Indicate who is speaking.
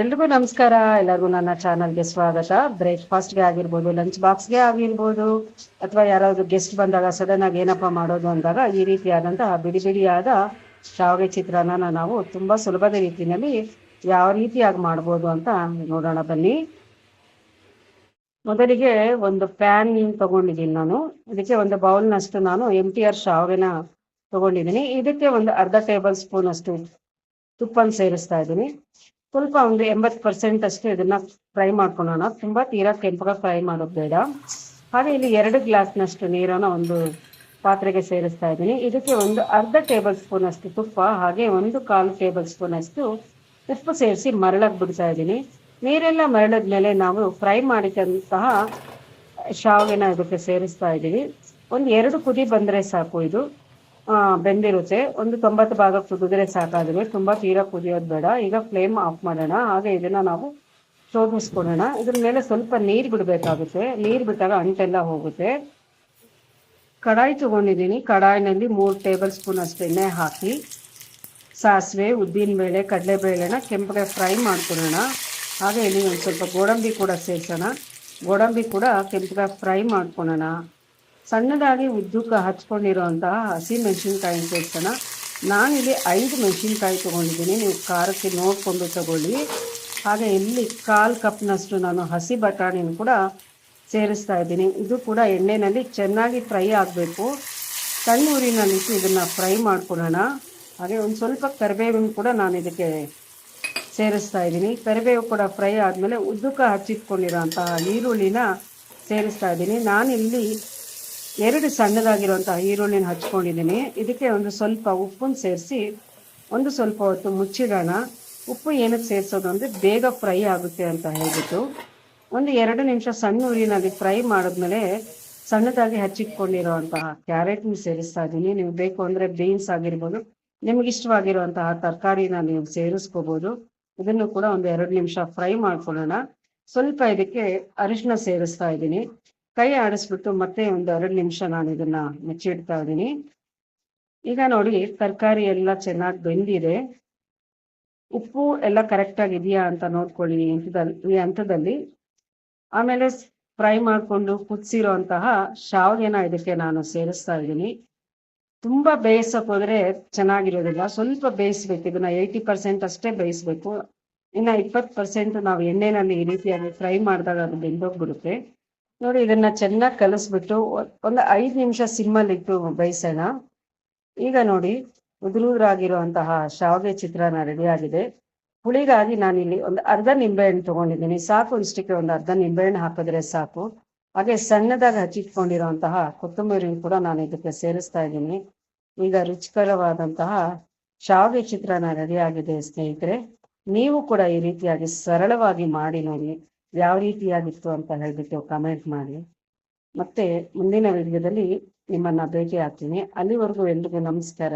Speaker 1: ಎಲ್ರಿಗೂ ನಮಸ್ಕಾರ. ಎಲ್ಲರಿಗೂ ನನ್ನ ಚಾನಲ್ಗೆ ಸ್ವಾಗತ. ಬ್ರೇಕ್ಫಾಸ್ಟ್ಗೆ ಆಗಿರ್ಬೋದು ಲಂಚ್ ಬಾಕ್ಸ್ಗೆ ಆಗಿರ್ಬೋದು, ಅಥವಾ ಯಾರಾದರೂ ಗೆಸ್ಟ್ ಬಂದಾಗ ಸಡನ್ ಆಗಿ ಏನಪ್ಪ ಮಾಡೋದು ಅಂದಾಗ ಈ ರೀತಿಯಾದಂತಹ ಬಿಡಿ ಬಿಡಿಯಾದ ಶಾವಿಗೆ ಚಿತ್ರಾನ್ನ ನಾವು ತುಂಬಾ ಸುಲಭದ ರೀತಿಯಲ್ಲಿ ಯಾವ ರೀತಿಯಾಗಿ ಮಾಡ್ಬೋದು ಅಂತ ನೋಡೋಣ ಬನ್ನಿ. ಮೊದಲಿಗೆ ಒಂದು ಪ್ಯಾನ್ ತಗೊಂಡಿದ್ದೀನಿ ನಾನು. ಇದಕ್ಕೆ ಒಂದು ಬೌಲ್ನಷ್ಟು ನಾನು ಎಂ ಟಿ ಆರ್ ಶಾವಿಗೆನ ತಗೊಂಡಿದ್ದೀನಿ. ಇದಕ್ಕೆ ಒಂದು ಅರ್ಧ ಟೇಬಲ್ ಸ್ಪೂನ್ ಅಷ್ಟು ತುಪ್ಪನ ಸೇರಿಸ್ತಾ ಇದ್ದೀನಿ. ಸ್ವಲ್ಪ ಒಂದು ಎಂಬತ್ತು ಪರ್ಸೆಂಟ್ ಅಷ್ಟು ಇದನ್ನ ಫ್ರೈ ಮಾಡ್ಕೊಳ್ಳೋಣ ತುಂಬಾ ತೀರಾ ಕೆಂಪಾಗ ಫ್ರೈ ಮಾಡೋದು ಬೇಡ. ಹಾಗೆ ಇಲ್ಲಿ ಎರಡು ಗ್ಲಾಸ್ನಷ್ಟು ನೀರನ್ನ ಒಂದು ಪಾತ್ರೆಗೆ ಸೇರಿಸ್ತಾ ಇದ್ದೀನಿ. ಇದಕ್ಕೆ ಒಂದು ಅರ್ಧ ಟೇಬಲ್ ಸ್ಪೂನ್ ಅಷ್ಟು ತುಪ್ಪ, ಹಾಗೆ ಒಂದು ಕಾಲು ಟೇಬಲ್ ಸ್ಪೂನ್ ಅಷ್ಟು ಉಪ್ಪು ಸೇರಿಸಿ ಮರಳಕ್ಕೆ ಬಿಡ್ತಾ ಇದ್ದೀನಿ. ನೀರೆಲ್ಲ ಮರಳದ ಮೇಲೆ ನಾವು ಫ್ರೈ ಮಾಡಿದಂತಹ ಶಾವಿಗೆನ ಇದಕ್ಕೆ ಸೇರಿಸ್ತಾ ಇದ್ದೀವಿ. ಒಂದು ಎರಡು ಕುದಿ ಬಂದರೆ ಸಾಕು ಇದು. ಬೆಂದಿರುತ್ತೆ. ಒಂದು ತೊಂಬತ್ತು ಭಾಗ ಕುದಿದ್ರೆ ಸಾಕಾದ್ರೆ ತುಂಬಾ ತೀರಾ ಕುದಿಯೋದು ಬೇಡ. ಈಗ ಫ್ಲೇಮ್ ಆಫ್ ಮಾಡೋಣ. ಹಾಗೆ ಇದನ್ನ ನಾವು ಶೋಧಿಸ್ಕೊಳ್ಳೋಣ ಇದ್ರ ಮೇಲೆ ಸ್ವಲ್ಪ ನೀರು ಬಿಡಬೇಕಾಗುತ್ತೆ. ನೀರು ಬಿಟ್ಟಾಗ ಅಂಟೆಲ್ಲ ಹೋಗುತ್ತೆ. ಕಡಾಯಿ ತಗೊಂಡಿದ್ದೀನಿ. ಕಡಾಯಿನಲ್ಲಿ ಮೂರು ಟೇಬಲ್ ಸ್ಪೂನ್ ಅಷ್ಟು ಎಣ್ಣೆ ಹಾಕಿ, ಸಾಸಿವೆ ಉದ್ದಿನಬೇಳೆ ಕಡಲೆಬೇಳೆನ ಕೆಂಪಗೆ ಫ್ರೈ ಮಾಡ್ಕೊಳ್ಳೋಣ. ಹಾಗೆ ಇಲ್ಲಿ ಒಂದು ಸ್ವಲ್ಪ ಗೋಡಂಬಿ ಕೂಡ ಸೇರಿಸೋಣ. ಗೋಡಂಬಿ ಕೂಡ ಕೆಂಪಗೆ ಫ್ರೈ ಮಾಡ್ಕೊಳ್ಳೋಣ. ಸಣ್ಣದಾಗಿ ಉದ್ದಕ್ಕೆ ಹಚ್ಕೊಂಡಿರೋಂತಹ ಹಸಿ ಮೆಣಸಿನ್ಕಾಯಿ ಸೇರ್ಸೋಣ ನಾನಿಲ್ಲಿ ಐದು ಮೆಣಸಿನ್ಕಾಯಿ ತೊಗೊಂಡಿದ್ದೀನಿ. ನೀವು ಖಾರಕ್ಕೆ ನೋಡಿಕೊಂಡು ತಗೊಳ್ಳಿ. ಹಾಗೆ ಇಲ್ಲಿ ಕಾಲು ಕಪ್ನಷ್ಟು ನಾನು ಹಸಿ ಬಟಾಣಿನ ಕೂಡ ಸೇರಿಸ್ತಾ ಇದ್ದೀನಿ. ಇದು ಕೂಡ ಎಣ್ಣೆಯಲ್ಲಿ ಚೆನ್ನಾಗಿ ಫ್ರೈ ಆಗಬೇಕು. ಸಣ್ಣ ಊರಿನಲ್ಲಿಟ್ಟು ಇದನ್ನು ಫ್ರೈ ಮಾಡ್ಕೊಳ್ಳೋಣ. ಹಾಗೆ ಒಂದು ಸ್ವಲ್ಪ ಕರಿಬೇವಿನ ಕೂಡ ನಾನು ಇದಕ್ಕೆ ಸೇರಿಸ್ತಾ ಇದ್ದೀನಿ. ಕರಿಬೇವು ಕೂಡ ಫ್ರೈ ಆದಮೇಲೆ ಉದ್ದಕ್ಕೆ ಹಚ್ಚಿಟ್ಕೊಂಡಿರೋಂತಹ ಈರುಳ್ಳಿನ ಸೇರಿಸ್ತಾ ಇದ್ದೀನಿ. ನಾನಿಲ್ಲಿ ಎರಡು ಸಣ್ಣದಾಗಿರುವಂತಹ ಈರುಳ್ಳಿನ ಹಚ್ಕೊಂಡಿದ್ದೀನಿ. ಇದಕ್ಕೆ ಒಂದು ಸ್ವಲ್ಪ ಉಪ್ಪನ್ನು ಸೇರಿಸಿ, ಒಂದು ಸ್ವಲ್ಪ ಹೊತ್ತು ಮುಚ್ಚಿಡೋಣ. ಉಪ್ಪು ಏನಕ್ಕೆ ಸೇರಿಸೋದು ಅಂದರೆ ಬೇಗ ಫ್ರೈ ಆಗುತ್ತೆ ಅಂತ ಹೇಳ್ಬಿಟ್ಟು. ಒಂದು ಎರಡು ನಿಮಿಷ ಸಣ್ಣ ಉರಿನಲ್ಲಿ ಫ್ರೈ ಮಾಡಿದ್ಮೇಲೆ ಸಣ್ಣದಾಗಿ ಹಚ್ಚಿಟ್ಕೊಂಡಿರುವಂತಹ ಕ್ಯಾರೆಟ್ನ ಸೇರಿಸ್ತಾ ಇದ್ದೀನಿ. ನೀವು ಬೇಕು ಅಂದರೆ ಬೀನ್ಸ್ ಆಗಿರ್ಬೋದು, ನಿಮ್ಗೆ ಇಷ್ಟವಾಗಿರುವಂತಹ ತರಕಾರಿನ ನೀವು ಸೇರಿಸ್ಕೋಬೋದು. ಇದನ್ನು ಕೂಡ ಒಂದು ಎರಡು ನಿಮಿಷ ಫ್ರೈ ಮಾಡ್ಕೊಳ್ಳೋಣ. ಸ್ವಲ್ಪ ಇದಕ್ಕೆ ಅರಿಶಿನ ಸೇರಿಸ್ತಾ ಇದ್ದೀನಿ. ಕೈ ಆಡಿಸ್ಬಿಟ್ಟು ಮತ್ತೆ ಒಂದು ಎರಡು ನಿಮಿಷ ನಾನು ಇದನ್ನ ಮುಚ್ಚಿಡ್ತಾ ಇದ್ದೀನಿ. ಈಗ ನೋಡಿ ತರಕಾರಿ ಎಲ್ಲ ಚೆನ್ನಾಗಿ ಬೆಂದಿದೆ. ಉಪ್ಪು ಎಲ್ಲ ಕರೆಕ್ಟ್ ಆಗಿದೆಯಾ ಅಂತ ನೋಡ್ಕೊಳ್ಳಿ ಈ ಹಂತದಲ್ಲಿ. ಆಮೇಲೆ ಫ್ರೈ ಮಾಡಿಕೊಂಡು ಕುದಿಸಿರೋಂತಹ ಶಾವಿಗೆನ ಇದಕ್ಕೆ ನಾನು ಸೇರಿಸ್ತಾ ಇದ್ದೀನಿ. ತುಂಬಾ ಬೇಯಿಸಕ್ ಹೋದ್ರೆ ಚೆನ್ನಾಗಿರೋದಿಲ್ಲ. ಸ್ವಲ್ಪ ಬೇಯಿಸ್ಬೇಕು. ಇದನ್ನ ಏಯ್ಟಿ ಪರ್ಸೆಂಟ್ ಅಷ್ಟೇ ಬೇಯಿಸ್ಬೇಕು. ಇನ್ನ ಇಪ್ಪತ್ತು ಪರ್ಸೆಂಟ್ ನಾವು ಎಣ್ಣೆನಲ್ಲಿ ಈ ರೀತಿಯಾಗಿ ಫ್ರೈ ಮಾಡಿದಾಗ ಅದು ಬೆಂದೋಗ್ಬಿಡುತ್ತೆ. ನೋಡಿ, ಇದನ್ನ ಚೆನ್ನಾಗಿ ಕಲಿಸ್ಬಿಟ್ಟು ಒಂದು ಐದು ನಿಮಿಷ ಸಿಮ್ಮಲ್ಲಿ ಇಟ್ಟು ಬಯಸೋಣ. ಈಗ ನೋಡಿ, ಉದುರುದ್ರಾಗಿರುವಂತಹ ಶಾವಿಗೆ ಚಿತ್ರಾನ್ನ ರೆಡಿ ಆಗಿದೆ. ಹುಳಿಗಾಗಿ ನಾನಿಲ್ಲಿ ಒಂದು ಅರ್ಧ ನಿಂಬೆಹಣ್ಣು ತಗೊಂಡಿದ್ದೀನಿ. ಸಾಕು, ಇಷ್ಟಕ್ಕೆ ಒಂದು ಅರ್ಧ ನಿಂಬೆಹಣ್ಣು ಹಾಕಿದ್ರೆ ಸಾಕು. ಹಾಗೆ ಸಣ್ಣದಾಗಿ ಹಚ್ಚಿಟ್ಕೊಂಡಿರುವಂತಹ ಕೊತ್ತಂಬರಿ ಕೂಡ ನಾನು ಇದಕ್ಕೆ ಸೇರಿಸ್ತಾ ಇದ್ದೀನಿ. ಈಗ ರುಚಿಕರವಾದಂತಹ ಶಾವಿಗೆ ಚಿತ್ರಾನ್ನ ರೆಡಿ ಆಗಿದೆ, ಸ್ನೇಹಿತರೆ. ನೀವು ಕೂಡ ಈ ರೀತಿಯಾಗಿ ಸರಳವಾಗಿ ಮಾಡಿ ನೋಡಿ. ಯಾವ ರೀತಿಯಾಗಿತ್ತು ಅಂತ ಹೇಳ್ಬಿಟ್ಟು ಕಮೆಂಟ್ ಮಾಡಿ. ಮತ್ತೆ ಮುಂದಿನ ವಿಡಿಯೋದಲ್ಲಿ ನಿಮ್ಮನ್ನ ಭೇಟಿ ಆಗ್ತೀನಿ ಅಲ್ಲಿವರೆಗೂ ಎಲ್ರಿಗೂ ನಮಸ್ಕಾರ.